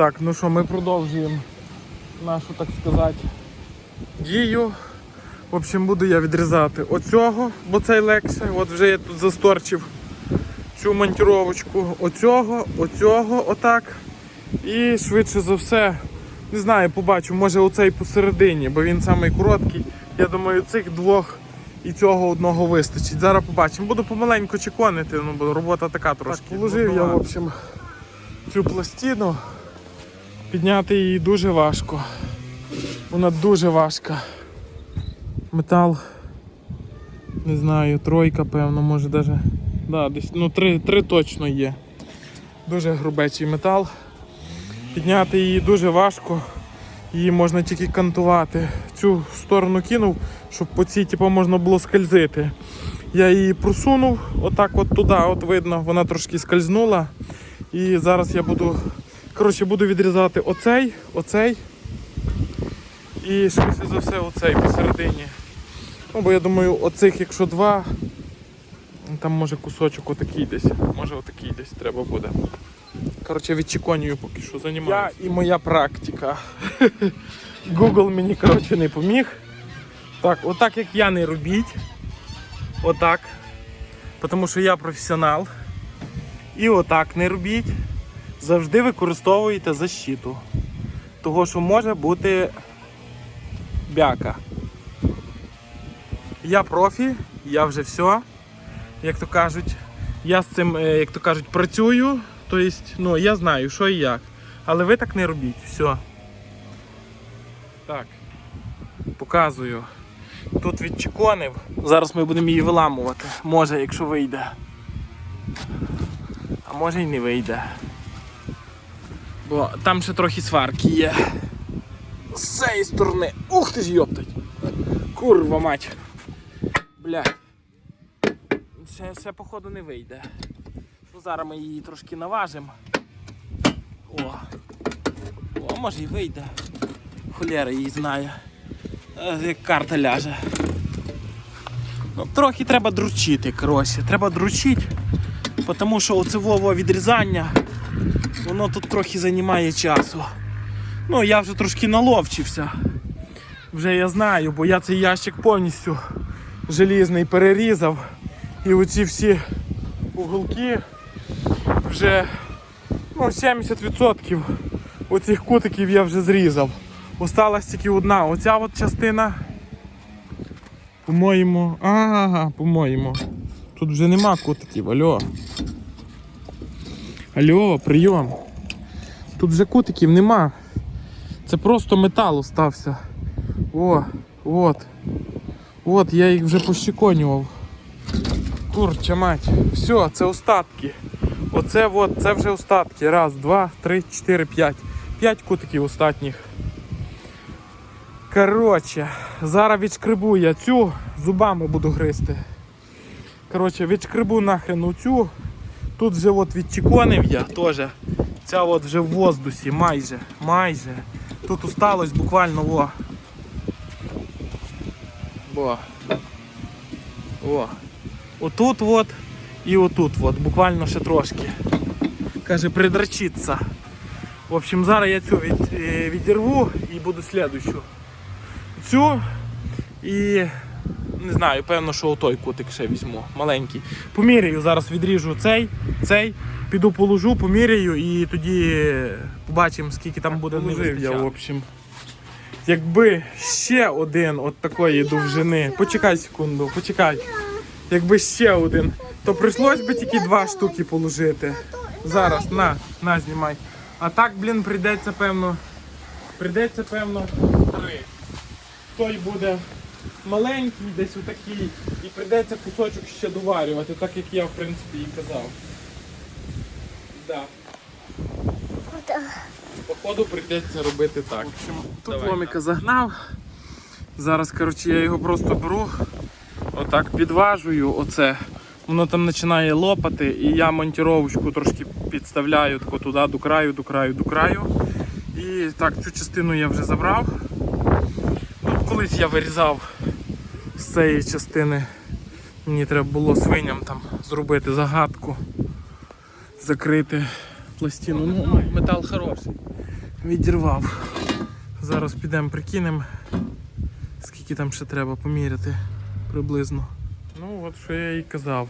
Так, ну що, ми продовжуємо нашу, так сказати, дію. В общем, буду я відрізати оцього, бо цей легше. От вже я тут засторчив цю монтіровочку. Оцього, оцього, отак. І швидше за все, не знаю, побачу, може оцей посередині, бо він самий короткий. Я думаю, цих двох і цього одного вистачить. Зараз побачимо. Буду помаленьку чеконити, ну бо робота така трошки. Так, положив я, в общем, цю пластину. Підняти її дуже важко. Вона дуже важка. Метал, не знаю, тройка, певно, може даже. Да, десь, ну, три, три точно є. Дуже грубечий метал. Підняти її дуже важко. Її можна тільки кантувати. Цю сторону кинув, щоб по цій типу, можна було скользити. Я її просунув, отак от туди, от видно, вона трошки скользнула. І зараз я буду, коротше, буду відрізати оцей, оцей. І швидше за все оцей посередині. Ну, бо я думаю, оцих, якщо два, там може кусочок отакий десь. Може отакий десь треба буде. Коротше, відчеконюю поки що займаюся. Я і моя практика. Google мені коротше не поміг. Так, отак як я не робіть. Отак. Тому що я професіонал. І отак не робіть. Завжди використовуйте защиту. Того, що може бути бяка. Я профі, я вже все. Як то кажуть, я з цим, е, як то кажуть, працюю. Тобто, ну, я знаю, що і як. Але ви так не робіть. Все. Так. Показую. Тут відчеконив. Зараз ми будемо її виламувати. Може, якщо вийде. А може й не вийде. Бо там ще трохи сварки є. З цієї сторони. Ух ти ж йоптать! Курва мать. Блядь. Ще, ще походу не вийде. Ну, зараз ми її трошки наважимо. О. О, може й вийде. Холєра її знає. Як карта ляже. Ну, трохи треба дручити, коротше. Треба дручити, тому що оце відрізання, воно тут трохи займає часу. Ну, я вже трошки наловчився. Вже я знаю, бо я цей ящик повністю желізний перерізав. І оці всі уголки вже ну, 70% оцих кутиків я вже зрізав. Осталась тільки одна. Оця от частина. По-моєму. Ага, по-моєму. Тут вже нема кутиків, альо. Алло, прийом. Тут вже кутиків нема. Це просто метал остався. О, от. От, я їх вже пощеконював. Курча мать. Все, це остатки. Оце от, це вже остатки. Раз, два, три, чотири, п'ять. П'ять кутиків остатніх. Коротше, зараз відшкребу я цю, зубами буду гризти. Коротше, відшкребу нахрен оцю. Тут вже от відчеконив я теж. Ця от вже в воздусі, майже, майже. Тут усталось буквально во. Во. О. Отут от і отут от, буквально ще трошки. Каже, придрачиться. В общем, зараз я цю від, е, відірву і буду слідущу. Цю і не знаю, певно, що отой кутик ще візьму, маленький. Поміряю, зараз відріжу цей, цей, піду положу, поміряю і тоді побачимо, скільки там буде не я, в общем. Якби ще один от такої довжини. Почекай секунду, почекай. Якби ще один, то прийшлось би тільки два штуки положити. Зараз, на, на, знімай. А так, блін, прийдеться певно. Прийдеться, певно, три. Той буде маленький, десь отакий, і прийдеться кусочок ще доварювати, так як я в принципі і казав. Да. Походу прийдеться робити так. В общем, тут Давай, ломіка загнав. Зараз, коротше, я його просто беру, отак підважую оце. Воно там починає лопати, і я монтіровочку трошки підставляю тако туди до краю, до краю, до краю. І так, цю частину я вже забрав. Тут колись я вирізав з цієї частини. Мені треба було свиням там зробити загадку, закрити пластину. Ну, метал хороший. відірвав. Зараз підемо прикинемо, скільки там ще треба поміряти приблизно. Ну от що я і казав.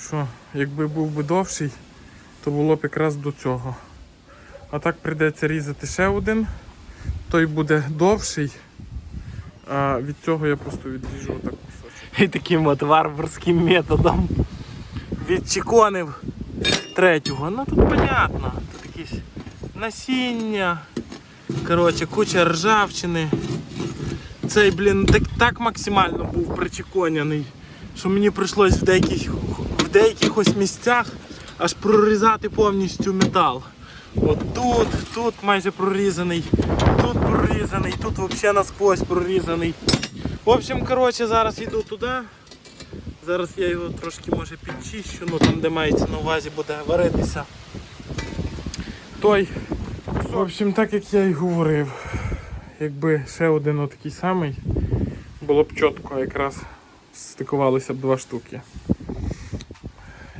Що якби був би довший, то було б якраз до цього. А так прийдеться різати ще один, той буде довший, а від цього я просто відріжу отак кусочок. І таким от варварським методом відчеконив третього. Ну тут понятно, тут якісь насіння, коротше, куча ржавчини. Цей, блін, так, так максимально був причеконяний, що мені прийшлось в деяких, в деяких ось місцях аж прорізати повністю метал. От тут, тут майже прорізаний, тут прорізаний, тут взагалі насквозь прорізаний. В общем, коротше, зараз йду туди. Зараз я його трошки може підчищу, ну там де мається на увазі буде варитися. Той. В общем, так як я й говорив, якби ще один отакий самий, було б чітко якраз стикувалися б два штуки.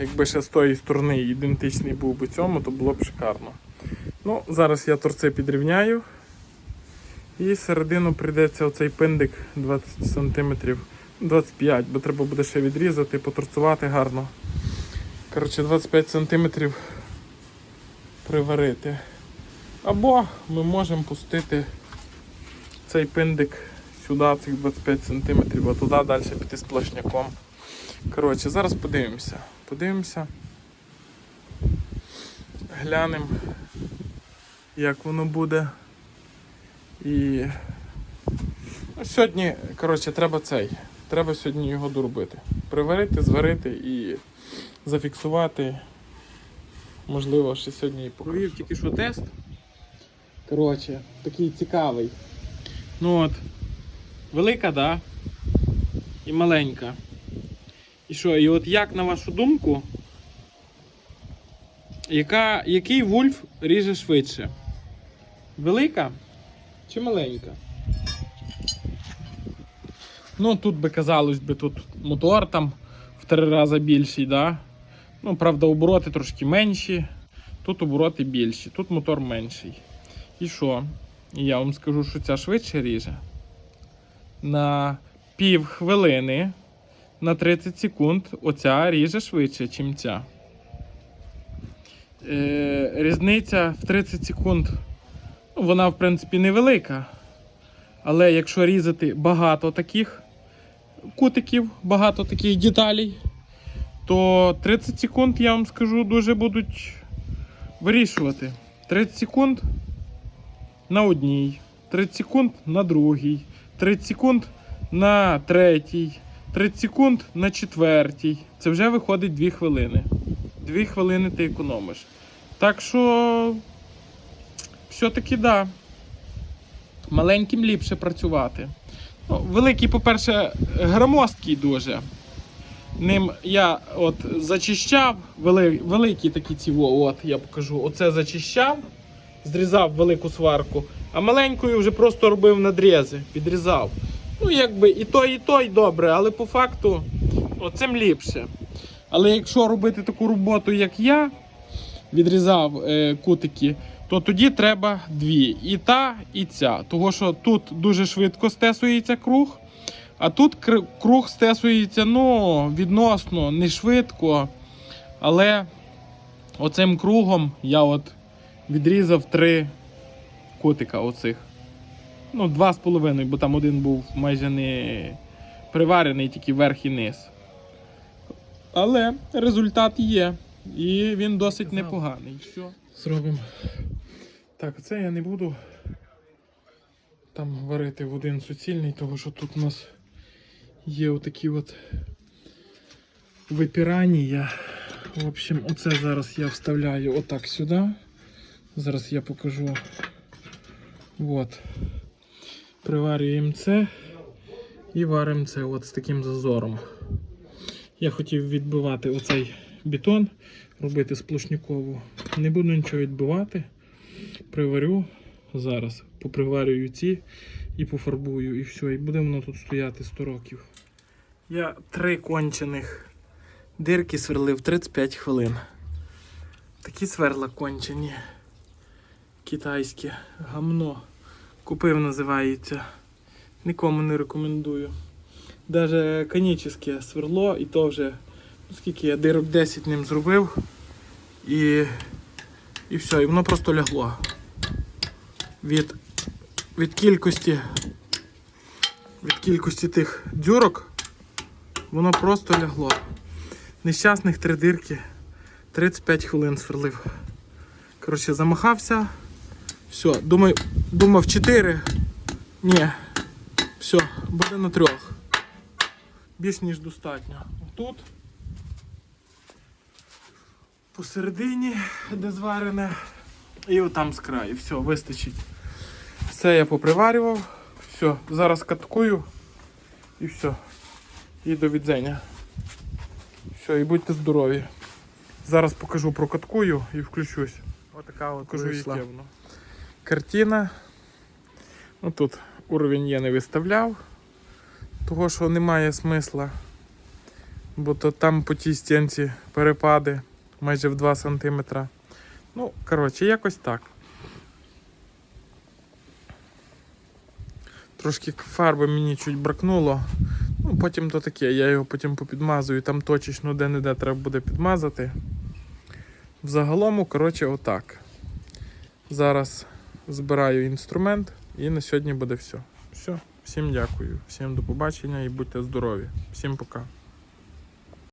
Якби ще з тої сторони ідентичний був би цьому, то було б шикарно. Ну, зараз я торци підрівняю. І середину прийдеться оцей пиндик 20 см, 25 бо треба буде ще відрізати, поторцувати гарно. Коротше, 25 см приварити. Або ми можемо пустити цей пиндик сюди, цих 25 см, а туди далі піти сплошняком. Коротше, зараз подивимося. Подивимося. Глянемо, як воно буде. І ну, сьогодні, коротше, треба цей. Треба сьогодні його доробити. Приварити, зварити і зафіксувати. Можливо, ще сьогодні і покажу. Провів тільки що тест. Коротше, такий цікавий. Ну от, велика, да? І маленька. І що, і от як на вашу думку, яка, який вульф ріже швидше? Велика чи маленька? Ну, тут би казалось би, тут мотор там в три рази більший, да? Ну, правда, обороти трошки менші, тут обороти більші, тут мотор менший. І що? І я вам скажу, що ця швидше ріже. На пів хвилини на 30 секунд оця ріже швидше, ніж ця. Е, різниця в 30 секунд, вона, в принципі, невелика. Але якщо різати багато таких кутиків, багато таких деталей, то 30 секунд, я вам скажу, дуже будуть вирішувати. 30 секунд на одній, 30 секунд на другій, 30 секунд на третій, 30 секунд на четвертій. Це вже виходить 2 хвилини. 2 хвилини ти економиш. Так що, все-таки да. Маленьким ліпше працювати. Ну, великий, по-перше, громоздкий дуже. Ним я от зачищав, вели, великі такі ці, от я покажу. Оце зачищав, зрізав велику сварку, а маленькою вже просто робив надрізи, підрізав. Ну, якби і той, і той добре, але по факту о, цим ліпше. Але якщо робити таку роботу, як я, відрізав е, кутики, то тоді треба дві. І та, і ця. Того що тут дуже швидко стесується круг, а тут кр- круг стесується ну, відносно не швидко. Але оцим кругом я от відрізав три кутика оцих. Ну, два з половиною, бо там один був майже не приварений, тільки верх і низ. Але результат є. І він досить непоганий. Все. Зробимо. Так, це я не буду там варити в один суцільний, тому що тут у нас є отакі от випірання. В общем, оце зараз я вставляю отак сюди. Зараз я покажу. От. Приварюємо це і варимо це от з таким зазором. Я хотів відбивати оцей бетон, робити сплошнякову. Не буду нічого відбивати. Приварю зараз, поприварюю ці і пофарбую, і все. І буде воно тут стояти 100 років. Я три кончених дирки сверлив 35 хвилин. Такі сверла кончені. Китайське гамно. Купив, називається. Нікому не рекомендую. Даже конічне сверло, і то вже, скільки я дирок 10 ним зробив. І, і все, і воно просто лягло. Від, від кількості від кількості тих дюрок воно просто лягло. Нещасних три дирки. 35 хвилин сверлив. Коротше, замахався. Все, думаю, думав 4. Ні. Все, буде на трьох. Більш ніж достатньо. Тут. Посередині, де зварене. І отам з краю. Все, вистачить. Все я поприварював. Все, зараз каткую. І все. І до відзення. Все, і будьте здорові. Зараз покажу прокаткую і включусь. Отака от покажу, вийшла. Картина. Ну, тут уровень я не виставляв, того що немає смисла. Бо то там по тій стінці перепади майже в 2 см. Ну, коротше, якось так. Трошки фарби мені чуть бракнуло. Ну, потім то таке, я його потім попідмазую, там точечно де-не-де треба буде підмазати. Взагалом, коротше, отак. Зараз збираю інструмент і на сьогодні буде все. Все. Всім дякую, всім до побачення і будьте здорові. Всім пока.